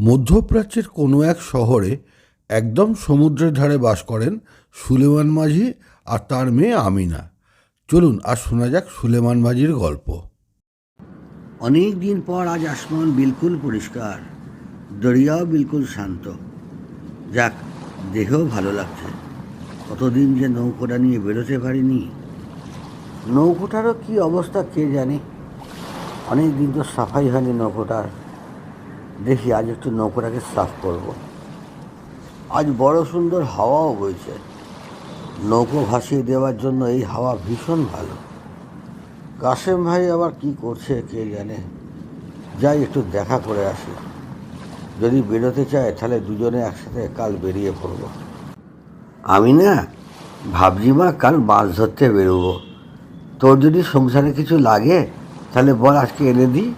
মধ্যপ্রাচ্যের কোনো এক শহরে একদম সমুদ্রের ধারে বাস করেন সুলেমান মাঝি আর তার মেয়ে আমিনা। চলুন, আর শোনা যাক সুলেমান মাঝির গল্প। অনেক দিন পর আজ আসমান বিলকুল পরিষ্কার, দরিয়াও বিলকুল শান্ত। যাক, দেহেও ভালো লাগছে। কতদিন যে নৌকোটা নিয়ে বেরোতে পারিনি। নৌকোটারও কি অবস্থা কে জানে? অনেক দিন তো সাফাই হয়নি নৌকোটার। দেখি আজ একটু নৌকোটাকে সাফ করব। আজ বড় সুন্দর হাওয়াও বইছে। নৌকো ভাসিয়ে দেওয়ার জন্য এই হাওয়া ভীষণ ভালো। কাশেম ভাই আবার কি করছে কে জানে। যাই একটু দেখা করে আসি। যদি বেরোতে চায় তাহলে দুজনে একসাথে কাল বেরিয়ে পড়ব। আমি না ভাবছি মা কাল মাছ ধরতে বেরোবো। তোর যদি সংসারে কিছু লাগে তাহলে বল আজকে এনে দিই।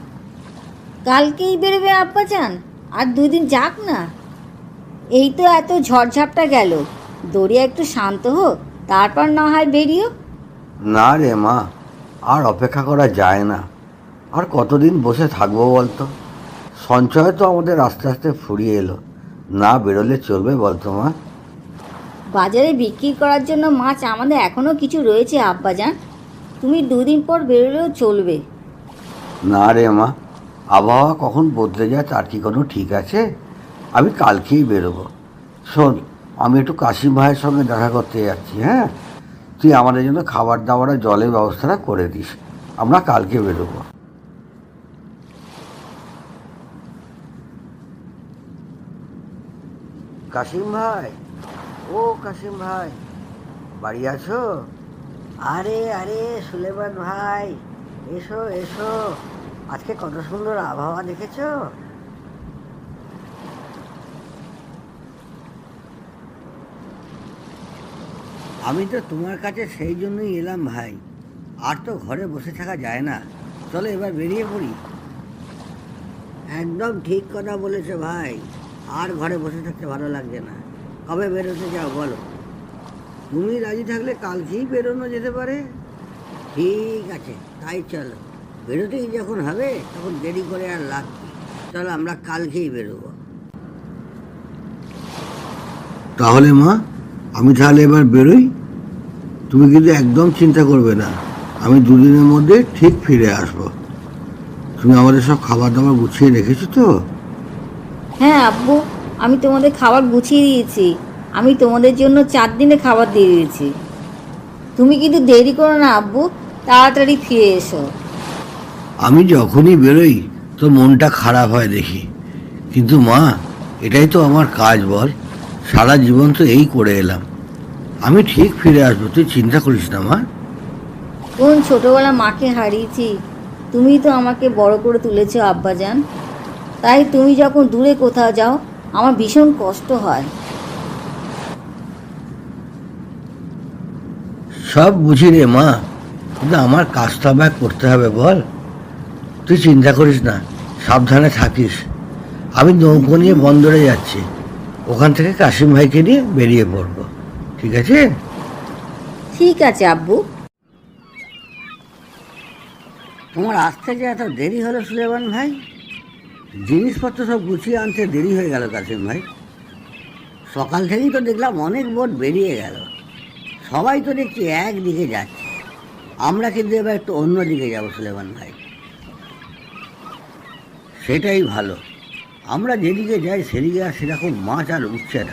কালকেই বেরোবে আব্বাজান আর দুদিন যাক না। এই তো এত ঝড়ঝাপটা গেল। দরিয়া একটু শান্ত হোক তারপর না হয় বেরিও না রে মা আর অপেক্ষা করা যায় না। আর কতদিন বসে থাকব বলতো? সঞ্চয় তো আমাদের আস্তে আস্তে ফুরিয়ে এলো। না বেরোলে চলবে বলতো মা। বাজারে বিক্রি করার জন্য মাছ আমাদের এখনও কিছু রয়েছে আব্বাজান। তুমি দুদিন পর বেরোলেও চলবে। না রে মা আবহাওয়া কখন বদলে যায় তার কি কোনো ঠিক আছে? আমি কালকেই বেরোবো। শোন, আমি একটু কাশিম ভাইয়ের সঙ্গে দেখা করতে যাচ্ছি হ্যাঁ? তুই আমাদের জন্য খাবার দাবারের জলের ব্যবস্থাটা করে দিস। আমরা কালকে বেরোবো। কাশিম ভাই, ও কাশিম ভাই, বাড়ি আছো? আরে আরে, সুলেমান ভাই, এসো এসো। আজকে কত সুন্দর আবহাওয়া দেখেছ? আমি তো তোমার কাছে সেই জন্যই এলাম ভাই। আর তো ঘরে বসে থাকা যায় না। চলো এবার বেরিয়ে পড়ি। একদম ঠিক কথা বলেছ ভাই। আর ঘরে বসে থাকতে ভালো লাগছে না। কবে বেরোতে যাও বলো। তুমি রাজি থাকলে কালকেই বেরোনো যেতে পারে। ঠিক আছে, তাই চলো। বেরোতেই যখন হবে তখন দেরি করে আর লাগবে তাহলে আমরা কালকেই বেরোবো। তাহলে মা আমি তাহলে এবার বেরোই? তুমি কিন্তু একদম চিন্তা করবে না। আমি দুদিনের মধ্যে ঠিক ফিরে আসব। তুমি আমাদের সব খাবার দাবার গুছিয়ে রেখেছো তো? হ্যাঁ আব্বু আমি তোমাদের খাবার গুছিয়ে দিয়েছি। আমি তোমাদের জন্য চার দিনে খাবার দিয়ে দিয়েছি। তুমি কিন্তু দেরি করো না আব্বু। তাড়াতাড়ি ফিরে এসো। আমি যখনই বেরোই তো মনটা খারাপ হয় দেখি। কিন্তু মা এটাই তো আমার কাজ বল সারা জীবন তো এই করে এলাম। আমি ঠিক ফিরে আসব তুই চিন্তা করিস না মা। কোন ছোটোবেলা মাকে হারিয়েছি তুমি তো আমাকে বড় করে তুলেছো আব্বাজান। তাই তুমি যখন দূরে কোথাও যাও আমার ভীষণ কষ্ট হয়। সব বুঝি রে মা কিন্তু আমার কাজটা করতে হবে বল। তুই চিন্তা করিস না সাবধানে থাকিস। আমি নৌকো নিয়ে বন্দরে যাচ্ছি। ওখান থেকে কাশিম ভাইকে নিয়ে বেরিয়ে পড়ব। ঠিক আছে? ঠিক আছে আব্বু। তোমার আসতে যে এত দেরি হলো সুলেমান ভাই? জিনিসপত্র সব গুছিয়ে আনতে দেরি হয়ে গেল কাশিম ভাই। সকাল থেকেই তো দেখলাম অনেক বোট বেরিয়ে গেল। সবাই তো দেখছি একদিকে যাচ্ছে। আমরা কিন্তু এবার একটু অন্য দিকে যাব সুলেমান ভাই। সেটাই ভালো। আমরা যেদিকে যাই, সেদিকে আর সেরকম মাছ আর উঠছে না।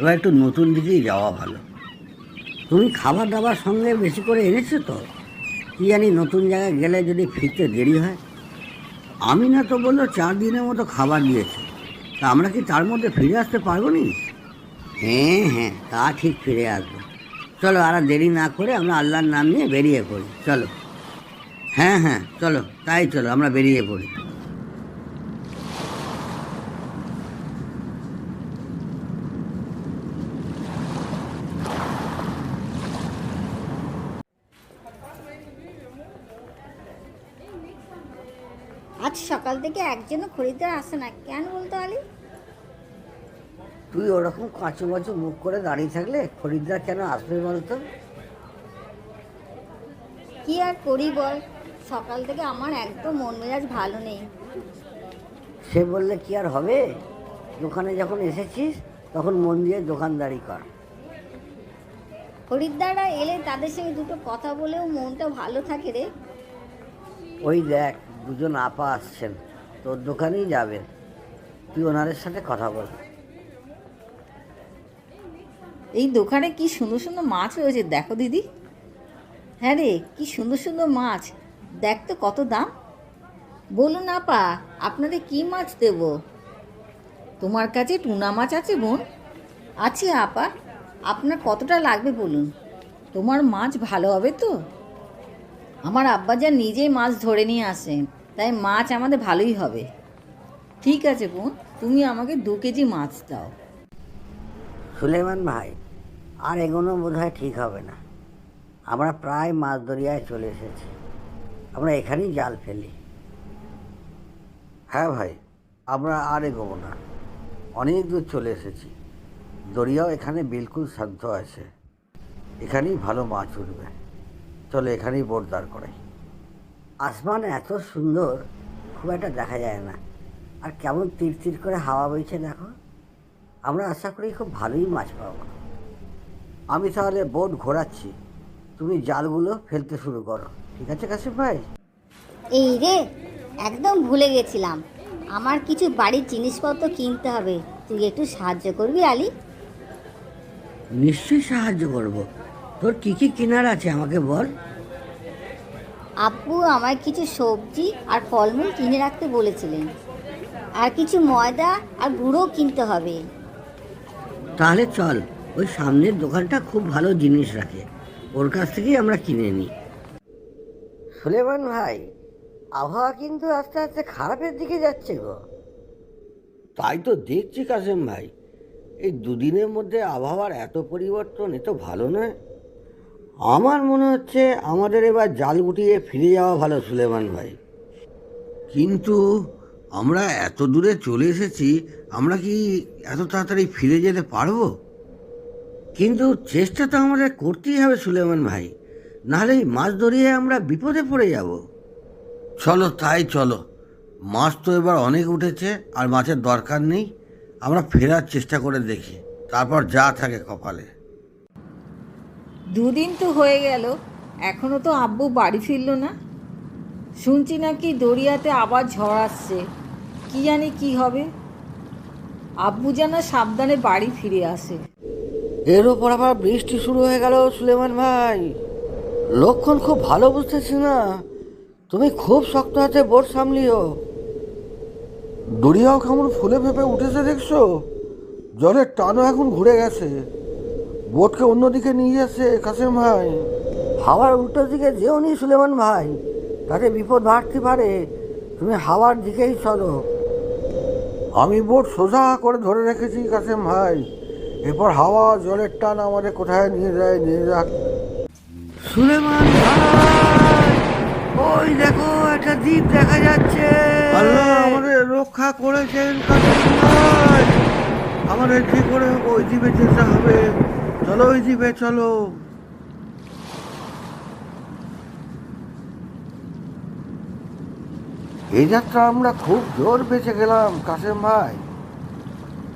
এবার একটু নতুন দিকেই যাওয়া ভালো। তুমি খাবার দাবার সঙ্গে বেশি করে এনেছো তো? কি জানি নতুন জায়গায় গেলে যদি ফিরতে দেরি হয়? আমি না তো বলল চার দিনের মতো খাবার দিয়েছে। তা আমরা কি তার মধ্যে ফিরে আসতে পারব নি? হ্যাঁ হ্যাঁ তা ঠিক ফিরে আসব। চলো আর দেরি না করে আমরা আল্লাহর নাম নিয়ে বেরিয়ে পড়ি। চলো। হ্যাঁ হ্যাঁ চলো, তাই চলো, আমরা বেরিয়ে পড়ি। আজ সকাল থেকে একজনও খরিদ্দার আসে না। কেন বলতো আলি? তুই ওরকম কাঁচু মাচু মুখ করে দাঁড়িয়ে থাকলে খরিদ্দার কেন আসবে বলতো? কি আর করি বল? সকাল থেকে আমার একদম মন মেজাজ ভালো নেই। সে বললে কি আর হবে? দোকানে যখন এসেছিস তখন মন দিয়ে দোকানদারি কর। খরিদ্দাররা এলে তাদের সঙ্গে দুটো কথা বলেও মনটা ভালো থাকে রে। ওই দেখ দুজন আপা আসছেন তোর দোকানেই যাবেন। তুই ওনাদের সাথে কথা বল। এই দোকানে কি সুন্দর সুন্দর মাছ রয়েছে, দেখো দিদি। হ্যাঁ রে, কি সুন্দর সুন্দর মাছ। দেখ তো কত দাম। বলুন আপা, আপনাদের কি মাছ দেব? তোমার কাছে টুনা মাছ আছে বোন? আছে আপা, আপনার কতটা লাগবে বলুন। তোমার মাছ ভালো হবে তো? আমার আব্বা আব্বাজান নিজেই মাছ ধরে নিয়ে আসেন। তাই মাছ আমাদের ভালোই হবে। ঠিক আছে বোন তুমি আমাকে দু কেজি মাছ দাও। সুলেমান ভাই আর এগোনো বোধ হয় ঠিক হবে না। আমরা প্রায় মাছ দরিয়ায় চলে এসেছি। আমরা এখানেই জাল ফেলি। হ্যাঁ ভাই আমরা আর এগোবো না। অনেক দূর চলে এসেছি। দরিয়াও এখানে বিলকুল শান্ত আছে। এখানেই ভালো মাছ উঠবে। চলো এখানেই বোট দাঁড় করাই। আসমান এত সুন্দর খুব একটা দেখা যায় না। আর কেমন তীর তীর করে হাওয়া বইছে দেখো। আমরা আশা করি খুব ভালোই মাছ পাবো। আমি তাহলে বোট ঘোরাচ্ছি। তুমি জালগুলো ফেলতে শুরু করো। ঠিক আছে কাশিম ভাই? এই রে একদম ভুলে গেছিলাম। আমার কিছু বাড়ির জিনিসপত্র কিনতে হবে। তুই একটু সাহায্য করবি আলি? নিশ্চয়ই সাহায্য করব। তোর কি কি কেনার আছে আমাকে বল। আব্বু আমায় কিছু সবজি আর ফলমূল কিনে রাখতে বলেছিলেন। আর কিছু ময়দা আর গুঁড়ো কিনতে হবে। তাহলে চল ওই সামনের দোকানটা খুব ভালো জিনিস রাখে। ওর কাছ থেকেই আমরা কিনে নিই সুলেমান ভাই আবহাওয়া কিন্তু আস্তে আস্তে খারাপের দিকে যাচ্ছে গো। তাই তো দেখছি কাসেম ভাই। এই দুদিনের মধ্যে আবহাওয়ার এত পরিবর্তন এ তো ভালো নয়। আমার মনে হচ্ছে আমাদের এবার জাল গুটিয়ে ফিরে যাওয়া ভালো সুলেমান ভাই। কিন্তু আমরা এত দূরে চলে এসেছি আমরা কি এত তাড়াতাড়ি ফিরে যেতে পারব? কিন্তু চেষ্টা তো আমাদের করতেই হবে সুলেমান ভাই। নাহলে এই মাছ ধরিয়ে আমরা বিপদে পড়ে যাব। চলো তাই চলো। মাছ তো এবার অনেক উঠেছে আর মাছের দরকার নেই। আমরা ফেরার চেষ্টা করে দেখি। তারপর যা থাকে কপালে। দুদিন তো হয়ে গেল, এখনও তো আব্বু বাড়ি ফিরলো না। শুনছি নাকি দরিয়াতে আবার ঝড় আসছে, কি জানি কি হবে। আব্বু যেন সাবধানে বাড়ি ফিরে আসে। এর ওপর আবার বৃষ্টি শুরু হয়ে গেল, সুলেমান ভাই। লক্ষণ খুব ভালো বুঝতেছি না, তুমি খুব শক্ত হাতে বোট সামলিও। দরিয়াও কেমন ফুলে ফেপে উঠেছে দেখছ? জলের টানও এখন ঘুরে গেছে। বোটকে অন্যদিকে নিয়ে যাচ্ছে কাসেম ভাই। হাওয়ার উল্টো দিকে যেও নি সুলেমান ভাই। তাতে বিপদ বাড়তে পারে। তুমি হাওয়ার দিকেই চলো। আমি বোট সোজা করে ধরে রেখেছি কাসেম ভাই। এরপর হাওয়া জলের টান আমাদের কোথায় নিয়ে যায় নিয়ে যাক। সুলেমান ভাই! ওই দেখো একটা দ্বীপ দেখা যাচ্ছে। আল্লাহ আমাদের রক্ষা করেছেন কাসেম ভাই। আমাদের যে করে ওই দ্বীপে যেতে হবে? চলো ওই দ্বীপে চলো। এই যাত্রা আমরা খুব জোর বেঁচে গেলাম কাসেম ভাই।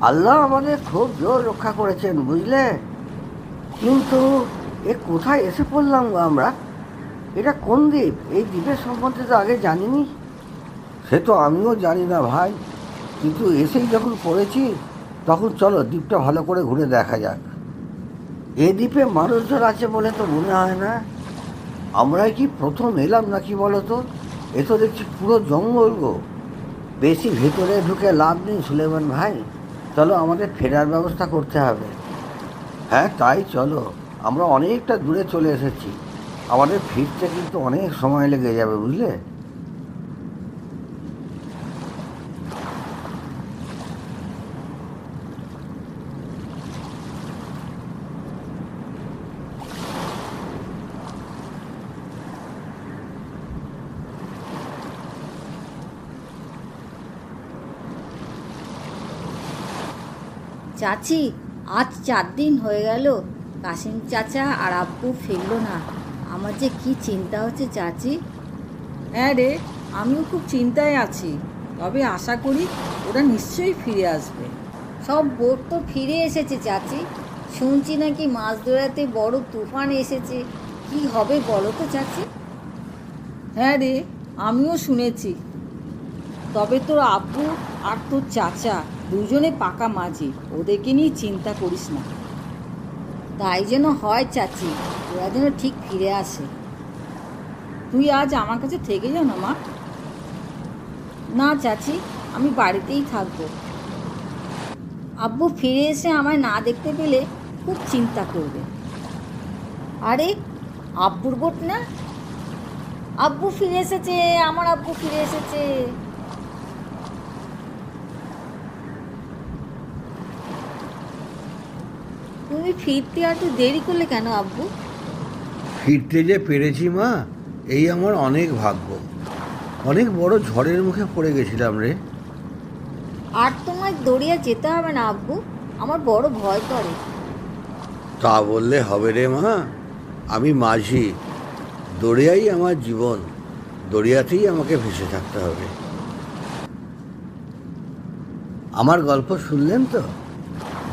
আল্লাহ আমাদের খুব জোর রক্ষা করেছেন, বুঝলে? কিন্তু এ কোথায় এসে পড়লাম আমরা? এটা কোন দ্বীপ? এই দ্বীপের সম্বন্ধে তো আগে জানিনি। সে তো আমিও জানি না ভাই, কিন্তু এসেই যখন পড়েছি, তখন চলো দ্বীপটা ভালো করে ঘুরে দেখা যাক। এ দ্বীপে মানুষজন আছে বলে তো মনে হয় না। আমরাই কি প্রথম এলাম নাকি বলো তো এ তো দেখছি পুরো জঙ্গল গো। বেশি ভেতরে ঢুকে লাভ নেই সুলেমান ভাই। চলো আমাদের ফেরার ব্যবস্থা করতে হবে। হ্যাঁ তাই চলো। আমরা অনেকটা দূরে চলে এসেছি। আমাদের ফিরতে কিন্তু অনেক সময় লেগে যাবে, বুঝলে? চাচি আজ চার দিন হয়ে গেল। কাশিম চাচা আর আব্বু ফিরলো না। আমার যে কি চিন্তা হচ্ছে চাচি? হ্যাঁ রে আমিও খুব চিন্তায় আছি। তবে আশা করি ওরা নিশ্চয়ই ফিরে আসবে। সব বোট তো ফিরে এসেছে চাচি। শুনছি নাকি মাছ ধরাতে বড় তুফান এসেছে। কি হবে বলো তো চাচি? হ্যাঁ রে আমিও শুনেছি। তবে তোর আব্বু আর তোর চাচা দুজনে পাকা মাঝি, ওদেরকে নিয়ে চিন্তা করিস না। তাই যেন হয় চাচি, ওরা যেন ঠিক ফিরে আসে। তুই আজ আমার কাছে থেকে যা না, মা। না চাচি, আমি বাড়িতেই থাকব। আব্বু ফিরে এসে আমায় না দেখতে পেলে খুব চিন্তা করবে। আরে, আব্বুর বোট না? আব্বু ফিরে এসেছে, আমার আব্বু ফিরে এসেছে। তুমি ফিরতে আর একটু দেরি করলে কেন আব্বু? ফিরতে যে পেরেছি মা এই আমার অনেক ভাগ্য। অনেক বড় ঝড়ের মুখে পড়ে গেছিলাম রে। আর তোমায় দড়িয়া যেতে হবে না আব্বু। আমার বড় ভয় করে। তা বললে হবে রে মা আমি মাঝি। দড়িয়াই আমার জীবন দড়িয়াতেই আমাকে ভেসে থাকতে হবে। আমার গল্প শুনলেন তো?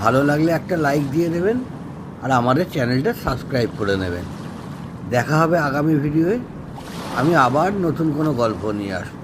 ভালো লাগলে একটা লাইক দিয়ে দেবেন আর আমাদের চ্যানেলটা সাবস্ক্রাইব করে নেবেন। দেখা হবে আগামী ভিডিওয়ে আমি আবার নতুন কোনো গল্প নিয়ে আসব।